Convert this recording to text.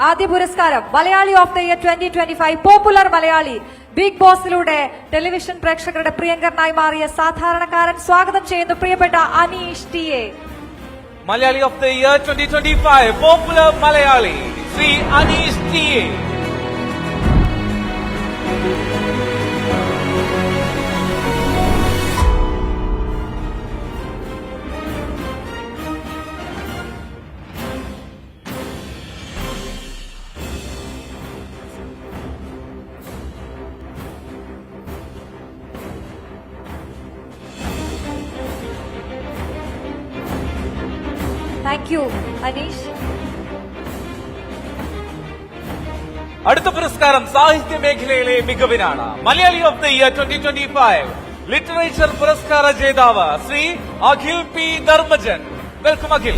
ആദ്യ പുരസ്കാരം Malayali of the year twenty twenty five popular Malayali big ബോസിലൂടെ television പ്രേക്ഷകരുടെ പ്രിയങ്കരനായി മാറിയ സാധാരണക്കാരൻ സ്വാഗതം ചെയ്യുന്നു പ്രിയപ്പെട്ട Aneesh T A. Malayali of the year twenty twenty five popular Malayali Shri Aneesh T A. Thank you Aneesh അടുത്ത പുരസ്കാരം സാഹിത്യ മേഖലയിലെ മികവിനാണ്. Malayali of the year twenty twenty five literature പുരസ്കാര ജേതാവ് ശ്രീ അഖിൽ പി. ധർമ്മജൻ. വെൽക്കം അഖിൽ